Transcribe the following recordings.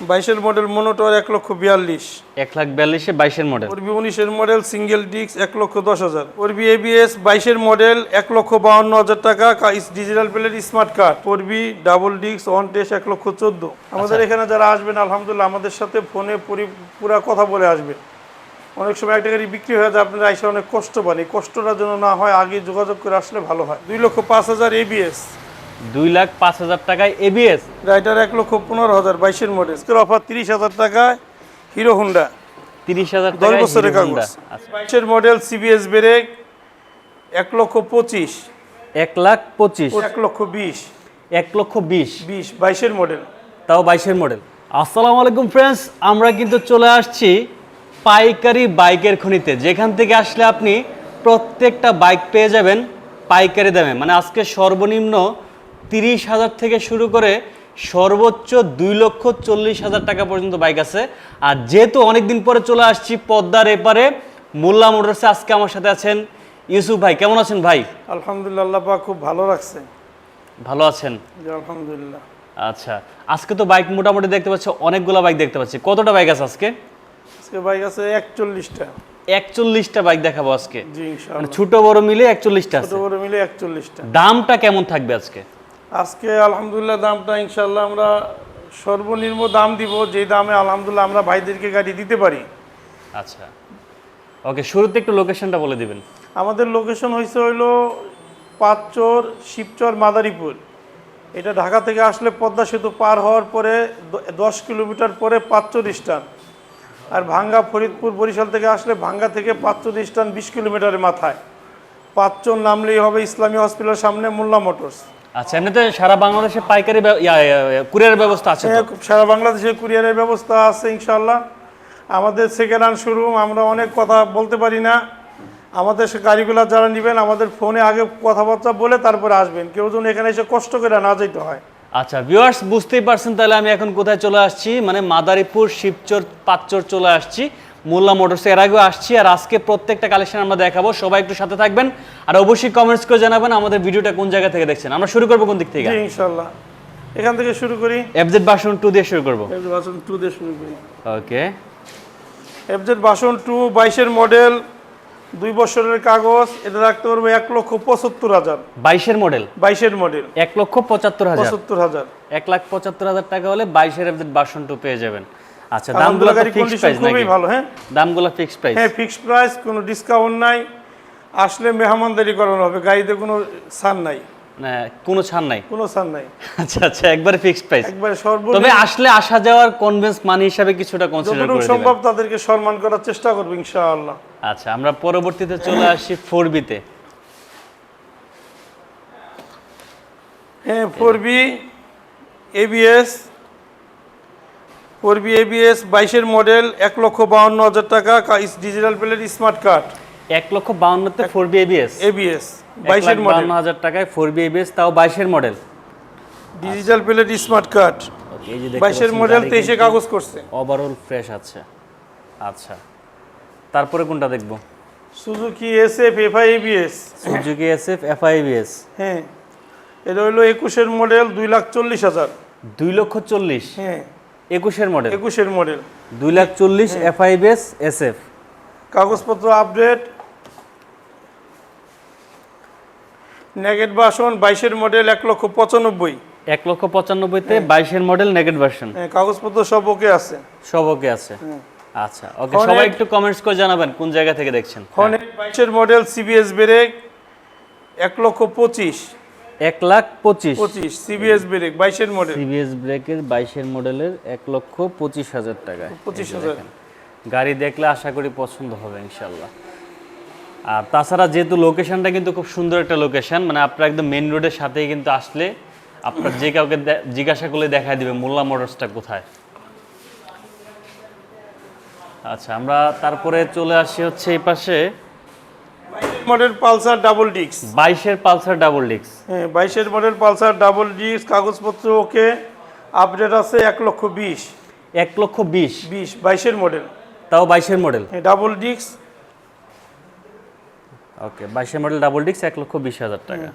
বাইশের মডেল মনোটর এক লক্ষ বিয়াল্লিশ। এক লাখ বিয়াল্লিশে বাইশের মডেল ওরবি উনিশের মডেল সিঙ্গেল ডিস্ক এক লক্ষ দশ হাজার। ওরবি এবিএস বাইশের মডেল এক লক্ষ বাউন্ন হাজার টাকা। ডিজিটাল প্লেট স্মার্ট কার্ড ওরবি ডাবল ডিস্ক ওয়ান টেস্ট এক লক্ষ চোদ্দ। আমাদের এখানে যারা আসবেন আলহামদুলিল্লাহ আমাদের সাথে ফোনে পরি- পুরা কথা বলে আসবেন অনেক সময় একটা গাড়ি বিক্রি হয়ে যায় আপনারা এসে অনেক কষ্ট পান। এই কষ্টটা যেন না হয় আগে যোগাযোগ করে আসলে ভালো হয়। দুই লক্ষ পাঁচ হাজার এবিএস দুই লাখ পাঁচ হাজার টাকায় এবিএস রাইটার এক লক্ষ পনেরো হাজার বাইশের মডেল অফার তিরিশ হাজার টাকায় হিরো হুন্ডা। তিরিশ হাজার দশ বছরের কাগজ। আচ্ছা। বাইশের মডেল সিবিএস ব্রেক এক লক্ষ পঁচিশ। এক লাখ পঁচিশ। এক লক্ষ বিশ। এক লক্ষ বিশ। বিশ বাইশের মডেল তাও বাইশের মডেল আসসালামু আলাইকুম ফ্রেন্ডস আমরা কিন্তু চলে আসছি পাইকারি বাইকের খনিতে। যেখান থেকে আসলে আপনি প্রত্যেকটা বাইক পেয়ে যাবেন পাইকারি দামে। মানে আজকে সর্বনিম্ন তিরিশ হাজার থেকে শুরু করে সর্বোচ্চ দুই লক্ষ চল্লিশ হাজার টাকা পর্যন্ত বাইক আছে। আর যেহেতু অনেকদিন পরে চলে আসছি পদ্মার এপারে মোল্লা মোটরসে আজকে আমার সাথে আছেন ইউসুফ ভাই। কেমন আছেন ভাই? আলহামদুলিল্লাহ আল্লাহ খুব ভালো রাখছে। ভালো আছেন? আলহামদুলিল্লাহ। আচ্ছা আজকে তো বাইক মোটামুটি দেখতে পাচ্ছি অনেকগুলো বাইক দেখতে পাচ্ছি। কতটা বাইক আছে আজকে? আজকে বাইক আছে একচল্লিশটা। একচল্লিশটা বাইক দেখাবো আজকে। মানে ছোট বড় মিলে একচল্লিশটা ছোট বড় মিলে একচল্লিশটা। দামটা কেমন থাকবে আজকে? আজকে আলহামদুলিল্লাহ দামটা ইনশাল্লাহ আমরা সর্বনিম্ন দাম দিব। যে দামে আলহামদুলিল্লাহ আমরা ভাইদেরকে গাড়ি দিতে পারি। আচ্ছা। ওকে শুরুতে একটু লোকেশনটা বলে দিবেন। আমাদের লোকেশন হয়েছে হইল পাঁচচর শিবচর মাদারীপুর। এটা ঢাকা থেকে আসলে পদ্মা সেতু পার হওয়ার পরে দশ কিলোমিটার পরে পাঁচচর স্টান আর ভাঙ্গা ফরিদপুর বরিশাল থেকে আসলে ভাঙ্গা থেকে পাঁচচর স্টান বিশ কিলোমিটারের মাথায়। পাঁচচর নামলেই হবে ইসলামী হসপিটালের সামনে মোল্লা মোটরস। আচ্ছা এমনিতে সারা বাংলাদেশে পাইকারি কুরিয়ারের ব্যবস্থা আছে হ্যাঁ, সারা বাংলাদেশে কুরিয়ারের ব্যবস্থা আছে ইনশাল্লাহ আমাদের সেকেন্ড হ্যান্ড শোরুম আমরা অনেক কথা বলতে পারি না। আমাদের সে গাড়িগুলো যারা নেবেন আমাদের ফোনে আগে কথাবার্তা বলে তারপরে আসবেন। কেউ যেন এখানে এসে কষ্ট করে না যেতে হয়। আচ্ছা ভিউয়ার্স বুঝতেই পারছেন তাহলে আমি এখন কোথায় চলে আসছি? মানে মাদারীপুর শিবচর পাঁচচর চলে আসছি। মোল্লা মোটরস এর আগেও আসছি আর আজকে প্রত্যেকটা কালেকশন আমরা দেখাবো। সবাই একটু সাথে থাকবেন আর অবশ্যই কমেন্টস করে জানাবেন আমাদের ভিডিওটা কোন জায়গা থেকে দেখছেন। আমরা শুরু করব কোন দিক থেকে? জি ইনশাল্লাহ এখান থেকে শুরু করি। এফজেড বাসন টু দিয়ে শুরু করব। এফজেড বাসন টু দিয়ে শুরু করি। ওকে এফজেড বাসন টু বাইশের মডেল দুই বছরের কাগজ এটা রাখতে পারব এক লক্ষ পঁচাত্তর হাজার। বাইশের মডেল বাইশের মডেল এক লক্ষ পঁচাত্তর হাজার। পঁচাত্তর হাজার। এক লাখ পঁচাত্তর হাজার টাকা হলে বাইশের এফজেড বাসন টু পেয়ে যাবেন। আচ্ছা দামগুলো তো ফিক্সড প্রাইস খুবই ভালো হ্যাঁ? দামগুলো ফিক্সড প্রাইস হ্যাঁ ফিক্সড প্রাইস কোনো ডিসকাউন্ট নাই। আসলে মেহমানদারি করানো হবে গাড়িতে কোনো ছাড় নাই। কোনো ছাড় নাই? কোনো ছাড় নাই। আচ্ছা আচ্ছা একবারে ফিক্সড প্রাইস একবারে তবে আসলে আসা যাওয়ার কনভেন্স মানি হিসাবে কিছুটা কনসিডার করে সম্ভব তাদেরকে সম্মান করার চেষ্টা করব ইনশাআল্লাহ। আচ্ছা আমরা পরবর্তীতে চলে আসি ফোর বিতে হ্যাঁ four B ABS four B ABS বাইশের মডেল এক লক্ষ বাউন্ন হাজার টাকা ডিজিটাল প্লেট স্মার্ট কার্ড। এক লক্ষ বাউন্নতে ফোর বি এবিএস এবিএস বাইশের মডেল। বাউন্ন হাজার টাকায় ফোর বি এবিএস তাও বাইশের model. Digital plate smart card. বাইশের মডেল তেইশে কাগজ করছে। ওভারঅল ফ্রেশ আছে। আচ্ছা তারপরে কোনটা দেখব? Suzuki S F FI ABS Suzuki S F F SF FIBS হ্যাঁ এটা হইল একুশের মডেল দুই লাখ চল্লিশ হাজার। দুই লক্ষ চল্লিশ। হ্যাঁ। একুশের মডেল একুশের মডেল দুই লাখ চল্লিশ এফআইবিএস এসএফ কাগজপত্র আপডেট নেগেট বাসন বাইশের মডেল এক লক্ষ পঁচানব্বই। এক লক্ষ পঁচানব্বইতে বাইশের মডেল নেগেট ভার্সন কাগজপত্র সব ওকে আছে। সব ওকে আছে। আচ্ছা ওকে সবাই একটু কমেন্টস করে জানাবেন কোন জায়গা থেকে দেখছেন। ফোনে বাইশের মডেল সিবিএস ব্রেক এক লক্ষ পঁচিশ। এক লাখ পঁচিশ। পঁচিশ সিবিএস ব্রেক বাইশের মডেল টিভিএস ব্রেকের বাইশের মডেলের এক লক্ষ পঁচিশ হাজার টাকা। পঁচিশ হাজার। গাড়ি দেখলে আশা করি পছন্দ হবে ইনশাল্লাহ আর তাছাড়া যেহেতু লোকেশনটা কিন্তু খুব সুন্দর একটা লোকেশন মানে আপনার একদম মেন রোডের সাথেই কিন্তু আসলে আপনার যে কাউকে জিজ্ঞাসা করলে দেখায় দিবে মোল্লা মোটরসটা কোথায়। আচ্ছা আমরা তারপরে চলে আসি হচ্ছে এই পাশে। Model Pulsar double disc. বাইশের পালসার ডাবল ডিক্স হ্যাঁ বাইশের মডেল পালসার ডাবল ডিস্ক কাগজপত্র ওকে আপডেট আছে এক লক্ষ বিশ। এক লক্ষ বিশ। বিশ বাইশের মডেল। তাও বাইশের মডেল। হ্যাঁ ডাবল ডিস্ক। ওকে বাইশের মডেল ডাবল ডিক্স এক লক্ষ বিশ হাজার টাকা।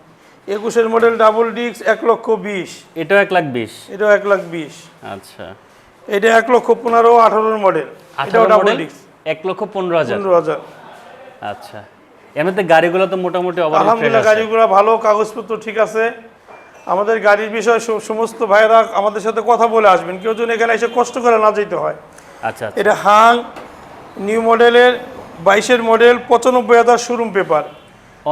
একুশের মডেল ডাবল ডিস্ক এক লক্ষ বিশ। এটাও এক লাখ বিশ। এটাও এক লাখ বিশ। আচ্ছা। এটা এক লক্ষ পনেরো আঠারোর মডেল। এটাও আঠারো ডাবল ডিস্ক এক লক্ষ পনেরো হাজার। পনেরো হাজার। আচ্ছা। এমনিতে গাড়িগুলো তো মোটামুটি আলহামদুলিল্লাহ গাড়িগুলো ভালো কাগজপত্র ঠিক আছে। আমাদের গাড়ির বিষয়ে সমস্ত ভাইয়েরা আমাদের সাথে কথা বলে আসবেন। কেউ যেন এখানে এসে কষ্ট করে না যেতে হয়। আচ্ছা আচ্ছা। এটা হাং নিউ মডেলের বাইশের মডেল পঁচানব্বই হাজার শোরুম পেপার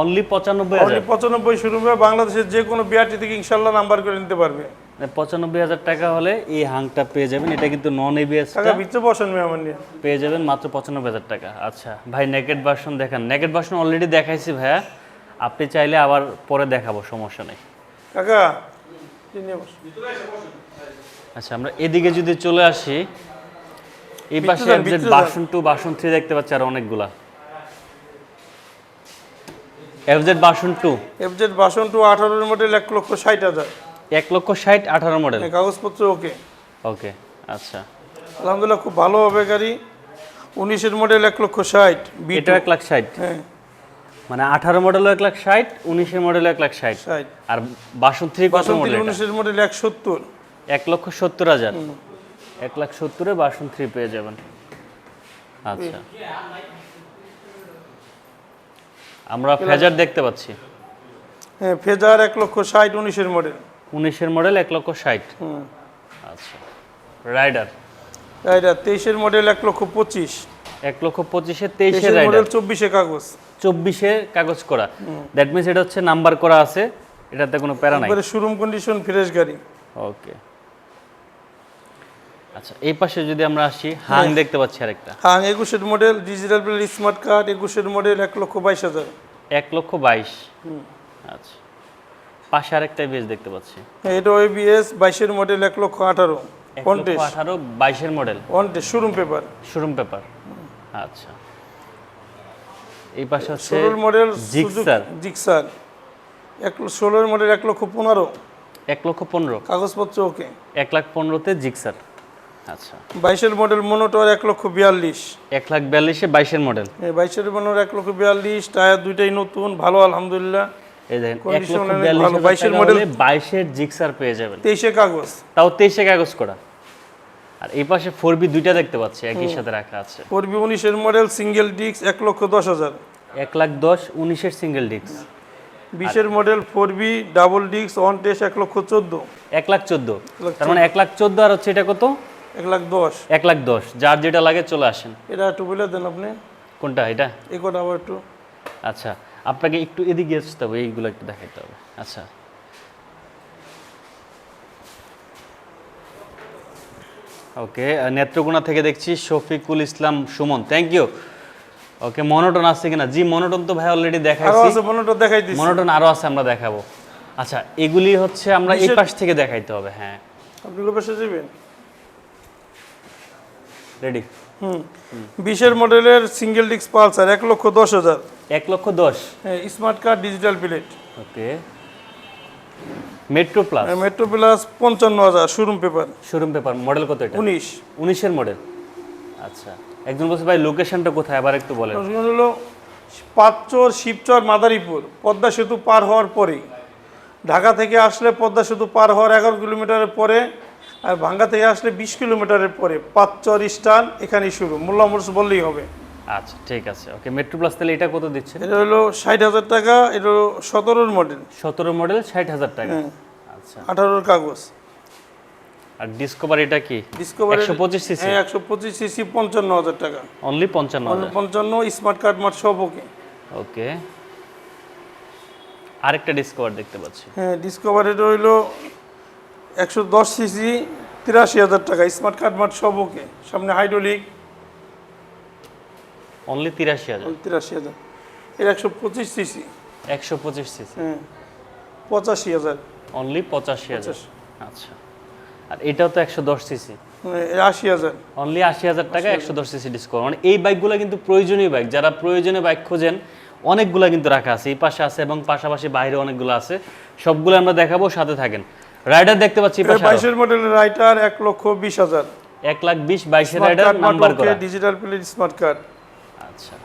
অনলি পঁচানব্বই অনলি হাজার পঁচানব্বই শোরুম পেপার বাংলাদেশের যে কোনো বিআরটি থেকে ইনশাল্লাহ নাম্বার করে নিতে পারবে। পঁচানব্বই হাজার টাকা হলে এই হাংটা পেয়ে যাবেন। এটা কিন্তু নন এবিএস টাকা ভিতরে বসেন পেয়ে যাবেন মাত্র পঁচানব্বই হাজার টাকা। আচ্ছা ভাই নেকেট ভার্সন দেখান। নেকেট ভার্সন অলরেডি দেখাইছি ভাইয়া। আপনি চাইলে আবার পরে দেখাবো সমস্যা নেই। কাকা। আচ্ছা আমরা এদিকে যদি চলে আসি এই পাশে। বাসন টু বাসন থ্রি দেখতে পাচ্ছি আর অনেকগুলা। FZ version two FZ version two আঠারোর মডেল এক লক্ষ ষাট হাজার। এক লক্ষ ষাট আঠারো মডেল কাগজপত্র ওকে। ওকে আচ্ছা। আলহামদুলিল্লাহ খুব ভালো হবে গাড়ি। উনিশের মডেল এক লক্ষ ষাট বি এটা এক লাখ ষাট? হ্যাঁ। মানে আঠারো মডেল এক লাখ ষাট উনিশের মডেল এক লাখ ষাট। আর কত মডেল উনিশের মডেল এক সত্তর। এক লক্ষ সত্তর হাজার। এক লাখ সত্তরে বাসন থ্রি পেয়ে যাবেন। আচ্ছা। আমরা ফেজার দেখতে পাচ্ছি। হ্যাঁ ফেজার এক লক্ষ ষাট উনিশের মডেল উনিশের মডেল এক লক্ষ ষাট। আচ্ছা। রাইডার? রাইডার তেইশের মডেল এক লক্ষ পঁচিশ। এক লক্ষ পঁচিশে তেইশের মডেল চব্বিশে কাগজ। চব্বিশে কাগজ করা। দ্যাট মিনস এটা হচ্ছে নাম্বার করা আছে। এটাতে কোনো প্যারা নাই। শোরুম কন্ডিশন ফ্রেশ গাড়ি। ওকে আচ্ছা এই পাশে যদি আমরা আসি হাং দেখতে পাচ্ছি আরেকটা। হাং একুশের model digital plate smart card একুশের মডেল এক লক্ষ বাইশ হাজার। এক লক্ষ বাইশ। আচ্ছা। পাশে আরেকটা বেশ দেখতে পাচ্ছি। হ্যাঁ এটা ওএবিএস বাইশের মডেল এক লক্ষ আঠারো এক আঠারো বাইশের model showroom paper showroom paper আচ্ছা। এই পাশে হচ্ছে ষোলোর মডেল জিক্সার জিক্সার এক ষোলোর মডেল এক লক্ষ পনেরো। এক লক্ষ পনেরো। কাগজপত্র ওকে। এক লাখ পনেরোতে জিক্সার আচ্ছা। বাইশের মডেল মনোটর এক লক্ষ বিয়াল্লিশ। এক লাখ বিয়াল্লিশে বাইশের মডেল বাইশের মনোর এক লক্ষ বিয়াল্লিশ টায়ার দুইটাই নতুন ভালো আলহামদুলিল্লাহ। বাইশের জিক্সার পেয়ে যাবেন। তেইশে কাগজ। তাও তেইশে কাগজ করা। আর এই পাশে ফোর বি দুইটা দেখতে পাচ্ছি একই সাথে রাখা আছে। পড়বি উনিশের মডেল সিঙ্গেল ডিস্ক এক লক্ষ দশ হাজার। এক লাখ দশ উনিশের সিঙ্গেল ডিস্ক বিশের model four B double disc one test এক লক্ষ চোদ্দ। এক লাখ চোদ্দ। তার মানে এক লাখ চোদ্দ আর হচ্ছে এটা কত? এক লাখ দশ। এক লাখ দশ যার যেটা লাগে চলে আসেন। এটা একটু বলে দেন আপনি। কোনটা এটা? এই আবার একটু। আচ্ছা আপনাকে একটু এদিকে আসতে হবে এইগুলো একটু দেখাইতে হবে। আচ্ছা। ওকে নেত্রকোনা থেকে দেখছি Shafiqul Islam Sumon. Thank you okay monotone আছে কিনা? জি মনোটন তো ভাই অলরেডি দেখাইছি। আছে মনোটর দেখাই দিচ্ছি মনোটন আরও আছে আমরা দেখাবো। আচ্ছা এগুলি হচ্ছে আমরা এই পাশ থেকে দেখাইতে হবে হ্যাঁ। আপনি লোকেশে যাবেন? রেডি হুম। বিশের মডেলের সিঙ্গেল ডিস্ক পালসার এক লক্ষ দশ হাজার। এক লক্ষ দশ। Smart card digital plate okay. Metro plus Metro plus পঞ্চান্ন হাজার showroom paper showroom paper model কত এটা? উনিশ। উনিশের মডেল আচ্ছা। একজন বলছে ভাই লোকেশনটা কোথায়? আবার একটু বলেন। হলো পাঁচচর শিবচর মাদারীপুর পদ্মা সেতু পার হওয়ার পরে ঢাকা থেকে আসলে পদ্মা সেতু পার হওয়ার এগারো কিলোমিটারের পরে আর ভাঙ্গা থেকে আসলে বিশ কিলোমিটারের পরে পাঁচচর স্টান এখানেই শুরু মোল্লা মোটরস বললেই হবে। আচ্ছা ঠিক আছে। ওকে মেট্রো প্লাস তাহলে এটা কত দিচ্ছে? এটা হলো ষাট হাজার টাকা এটা হলো সতেরোর মডেল সতেরো মডেল ষাট হাজার টাকা। হ্যাঁ। আচ্ছা। আঠারোর কাগজ। আর ডিসকভার এটা কি? ডিসকভারি একশো পঁচিশ সিসি হ্যাঁ একশো পঁচিশ সিসি পঞ্চান্ন হাজার টাকা। অনলি পঞ্চান্ন হাজার? পঞ্চান্ন স্মার্ট কার্ড মার্ট সব ওকে। ওকে। আরেকটা ডিসকভার দেখতে পাচ্ছি। হ্যাঁ ডিসকভার এটা একশো দশ সিসি তিরাশি হাজার টাকা স্মার্ট কার্ড মার্ট সব ওকে। সামনে হাইড্রোলিক অনলি তিরাশি হাজার। তিরাশি হাজার। এর একশো পঁচিশ সিসি। একশো পঁচিশ সিসি। হ্যাঁ। পঁচাশি হাজার। অনলি পঁচাশি হাজার। আচ্ছা। আর এটাও তো একশো দশ সিসি। হ্যাঁ, আশি হাজার। অনলি আশি হাজার টাকা একশো দশ সিসি ডিসকাউন্ট মানে এই বাইকগুলো কিন্তু প্রয়োজনীয় বাইক যারা প্রয়োজনীয় বাইক খোঁজেন অনেকগুলো কিন্তু রাখা আছে। এই পাশে আছে এবং পাশাপাশি বাইরে অনেকগুলো আছে। সবগুলো আমরা দেখাবো সাথে থাকেন। রাইডার দেখতে পাচ্ছি বাইশের মডেলের রাইটার এক লক্ষ বিশ হাজার। এক লাখ বিশ বাইশের রাইডার নাম্বার করা ডিজিটাল প্লেট স্মার্ট কার্ড আচ্ছা।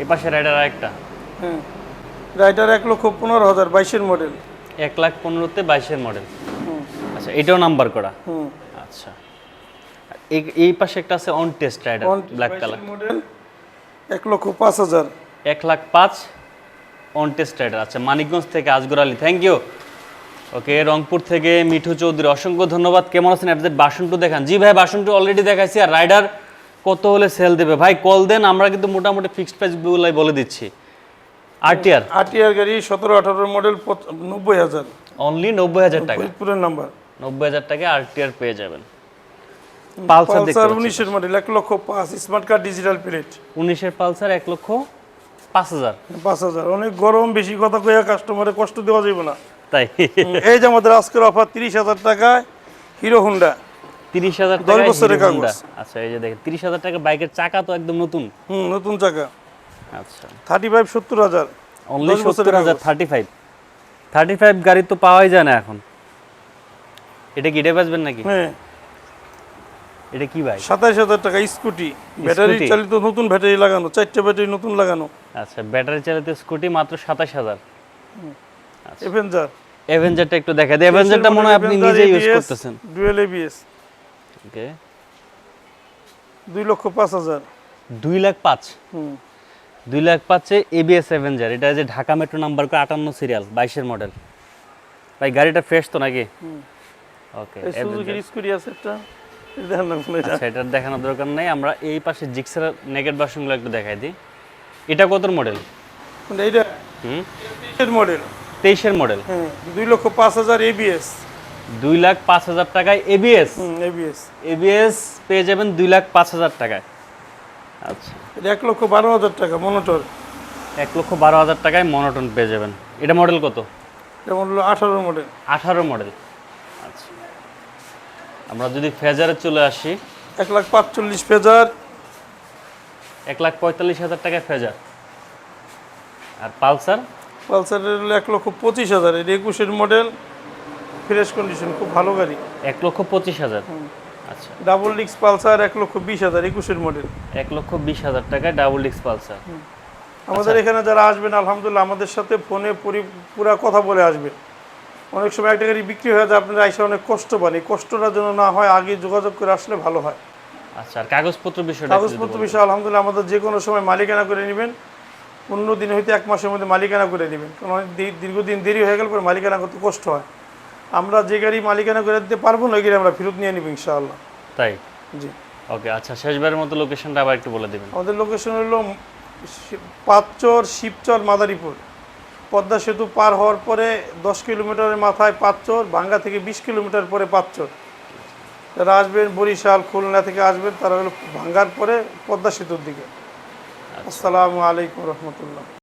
এই পাশে রাইডার আরেকটা। হ্যাঁ। রাইটার এক লক্ষ পনেরো হাজার বাইশের মডেল। এক লাখ পনেরোতে বাইশের মডেল। আচ্ছা এটাও নাম্বার করা? আচ্ছা। এই এই পাশে একটা আছে on test Rider black colour model এক লক্ষ পাঁচ হাজার। এক লাখ পাঁচ অন টেস্ট রাইডার আচ্ছা মানিকগঞ্জ থেকে Azgar Ali thank you okay Rangpur থেকে মিঠু চৌধুরী অসংখ্য ধন্যবাদ। কেমন আছেন? আপনাদের বাসনটু দেখান। জি ভাই বাসনটু অলরেডি দেখাইছি। আর রাইডার কত হলে সেল দেবে? ভাই কল দেন আমরা কিন্তু মোটামুটি ফিক্সড প্রাইসগুলাই বলে দিচ্ছি। আরটিআর আটিয়ার গাড়ি সতেরো আঠারো মডেল নব্বই হাজার। অনলি নব্বই হাজার টাকা? ফরিদপুরের নাম্বার নব্বই হাজার টাকা আরটিআর পেয়ে যাবেন। পালসার দেখতে পালসার পাচ্ছি। উনিশের মডেল এক লক্ষ পাঁচ স্মার্ট কার্ড ডিজিটাল প্লেট উনিশের পালসার এক লক্ষ পাঁচ হাজার। পাঁচ হাজার। অনেক গরম বেশি কথা কইয়া কাস্টমারে কষ্ট দেওয়া যাবে না। তাই? এই যে আমাদের আজকের অফার তিরিশ হাজার টাকায় হিরো হুন্ডা তিরিশ হাজার দশ বছরের কাগজ। আচ্ছা এই যে দেখেন তিরিশ হাজার টাকা বাইকের চাকা তো একদম নতুন। হুম নতুন চাকা। আচ্ছা। থার্টি ফাইভ সত্তর হাজার। অনলি সত্তর হাজার। থার্টি ফাইভ থার্টি ফাইভ গাড়ি তো পাওয়াই যায় না এখন। এটা কি এটা বেচবেন নাকি? হ্যাঁ। এটা কি বাইক? সাতাইশ হাজার টাকা স্কুটি। ব্যাটারি? চালিত নতুন ব্যাটারি লাগানো চারটে ব্যাটারি নতুন লাগানো। আচ্ছা ব্যাটারি চালিত স্কুটি মাত্র সাতাশ হাজার। এভেঞ্জার অ্যাভেঞ্জারটা একটু দেখা দিই অ্যাভেঞ্জারটা মনে হয় আপনি নিজে ইউজ করতেছেন। Dual ABS okay. দুই লক্ষ পাঁচ হাজার। দুই লাখ পাঁচ? হুম। দুই লাখ পাঁচে এবিএস অ্যাভেঞ্জার এটা যে ঢাকা মেট্রো নাম্বার করে আটান্ন সিরিয়াল বাইশের মডেল। ভাই গাড়িটা ফ্রেশ তো নাকি? ওকে আছে একটা। আচ্ছা এটার দেখানোর দরকার নেই। আমরা এই পাশে জিক্সার নেগেট ভার্সনগুলো একটু দেখাই দিই। এটা কত মডেল মানে এইটা হুম। এর মডেল তেইশের মডেল দুই লক্ষ পাঁচ হাজার এবিএস দুই লাখ পাঁচ হাজার টাকায় এবিএস এবিএস এবিএস পেয়ে যাবেন দুই লাখ পাঁচ হাজার টাকায়। আচ্ছা। এটা এক লক্ষ বারো হাজার টাকা মনোটর। এক লক্ষ বারো হাজার টাকায় মনোটন পেয়ে যাবেন। এটা মডেল কত? যেমন হলো আঠারো মডেল আঠারো মডেল আচ্ছা। আমরা যদি ফেজারে চলে আসি। এক লাখ পাঁচচল্লিশ ফেজার। এক লাখ পঁয়তাল্লিশ হাজার টাকায় ফেজার। আর পালসার? পালসারের হলো এক লক্ষ পঁচিশ হাজার এটা একুশের মডেল ফ্রেশ কন্ডিশন খুব ভালো গাড়ি। এক লক্ষ পঁচিশ হাজার। আচ্ছা। ডাবল ডিক্স পালসার এক লক্ষ বিশ হাজার একুশের মডেল এক লক্ষ বিশ হাজার টাকায় ডাবল ডিক্স পালসার আমাদের এখানে যারা আসবেন আলহামদুলিল্লাহ আমাদের সাথে ফোনে পরি- পুরা কথা বলে আসবে। অনেক সময় একটা গাড়ি বিক্রি হয়ে যায় আপনারা এসে অনেক কষ্ট পান। এই কষ্টটা যেন না হয় আগে যোগাযোগ করে আসলে ভালো হয়। আচ্ছা আর কাগজপত্র যদি কাগজপত্র বিষয় বিষয়ে আলহামদুলিল্লাহ আমাদের যে কোনো সময় মালিকানা করে নেবেন। অন্য দিন হইতে এক মাসের মধ্যে মালিকানা করে নেবেন। কারণ দীর্ঘদিন দেরি হয়ে গেলে পরে মালিকানা করতে কষ্ট হয়। আমরা যে গাড়ি মালিকানা করে দিতে পারব না ওই গাড়ি আমরা ফেরত নিয়ে নিব ইনশাআল্লাহ। তাই? জি। ওকে আচ্ছা শেষবারের মতো লোকেশনটা আবার একটু বলে দিবেন। আমাদের লোকেশন হলো পাঁচচর শিবচর মাদারীপুর। পদ্মা সেতু পার হওয়ার পরে দশ কিলোমিটারের মাথায় পাঁচচর ভাঙ্গা থেকে বিশ কিলোমিটার পরে পাঁচচর। যারা আসবেন বরিশাল খুলনা থেকে আসবেন তারা হলো ভাঙ্গার পরে পদ্মা সেতুর দিকে। আসসালামু আলাইকুম রহমতুল্লাহ।